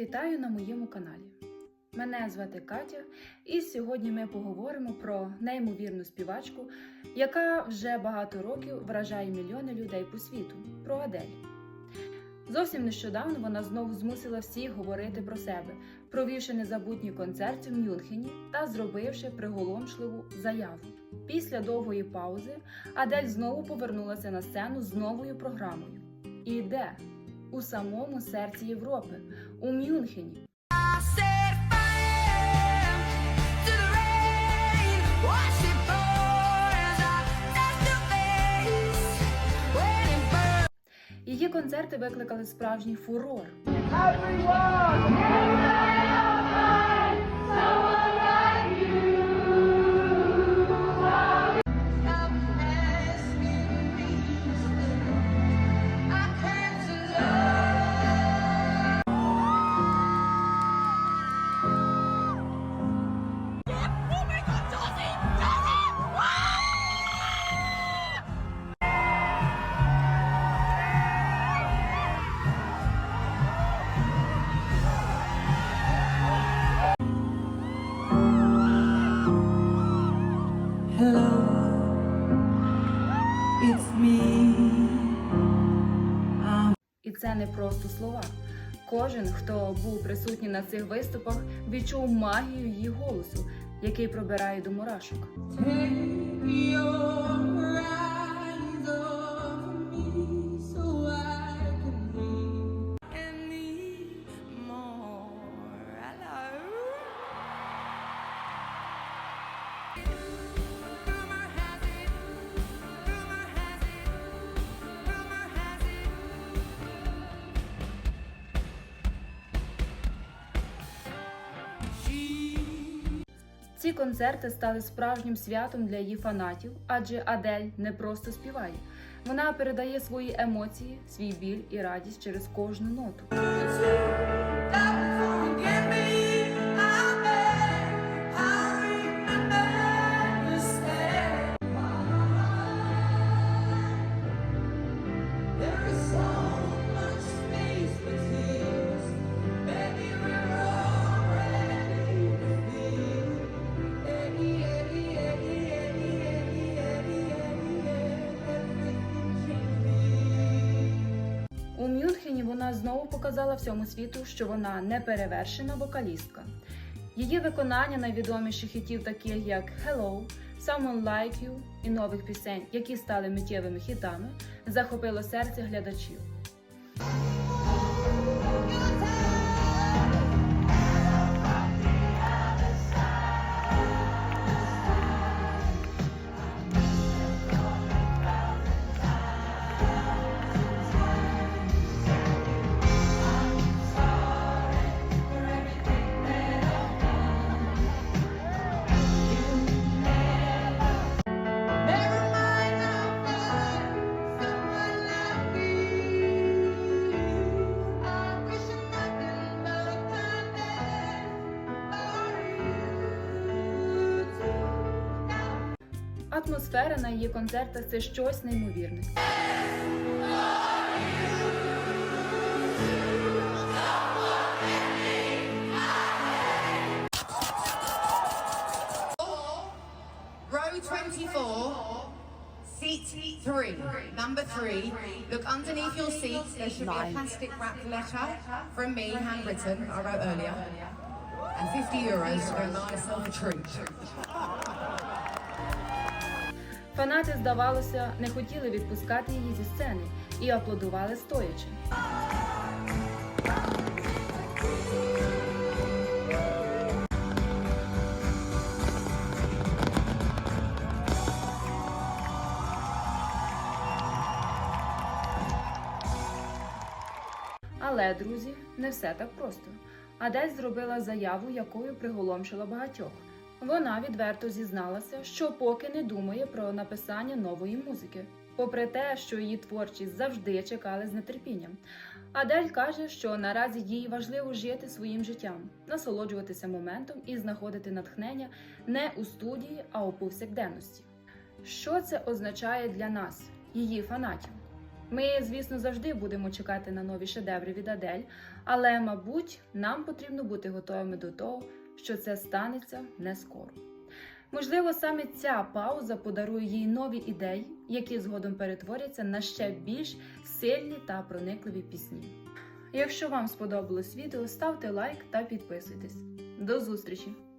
Вітаю на моєму каналі. Мене звати Катя, і сьогодні ми поговоримо про неймовірну співачку, яка вже багато років вражає мільйони людей по світу про Адель. Зовсім нещодавно вона знову змусила всіх говорити про себе, провівши незабутній концерт в Мюнхені та зробивши приголомшливу заяву. Після довгої паузи Адель знову повернулася на сцену з новою програмою. І де? У самому серці Європи, у Мюнхені. Її концерти викликали справжній фурор. Stop це не просто слова. Кожен, хто був присутній на цих виступах, відчув магію її голосу, який пробирає до мурашок. Ці концерти стали справжнім святом для її фанатів, адже Адель не просто співає. Вона передає свої емоції, свій біль і радість через кожну ноту. Знову показала всьому світу, що вона неперевершена вокалістка. Її виконання найвідоміших хітів, таких як Hello, Someone Like You і нових пісень, які стали миттєвими хітами, захопило серце глядачів. Атмосфера на її концертах це щось неймовірне. Row 24, seat 3, number 3. Look underneath your seats, there should be a plastic wrapped letter from me, handwritten, I wrote earlier. And 50 euros to go buy yourself a treat. Фанати, здавалося, не хотіли відпускати її зі сцени і аплодували стоячи. Але, друзі, не все так просто. Адель зробила заяву, якою приголомшила багатьох. Вона відверто зізналася, що поки не думає про написання нової музики, попри те, що її творчість завжди чекали з нетерпінням. Адель каже, що наразі їй важливо жити своїм життям, насолоджуватися моментом і знаходити натхнення не у студії, а у повсякденності. Що це означає для нас, її фанатів? Ми, звісно, завжди будемо чекати на нові шедеври від Адель, але, мабуть, нам потрібно бути готовими до того, що це станеться не скоро. Можливо, саме ця пауза подарує їй нові ідеї, які згодом перетворяться на ще більш сильні та проникливі пісні. Якщо вам сподобалось відео, ставте лайк та підписуйтесь. До зустрічі!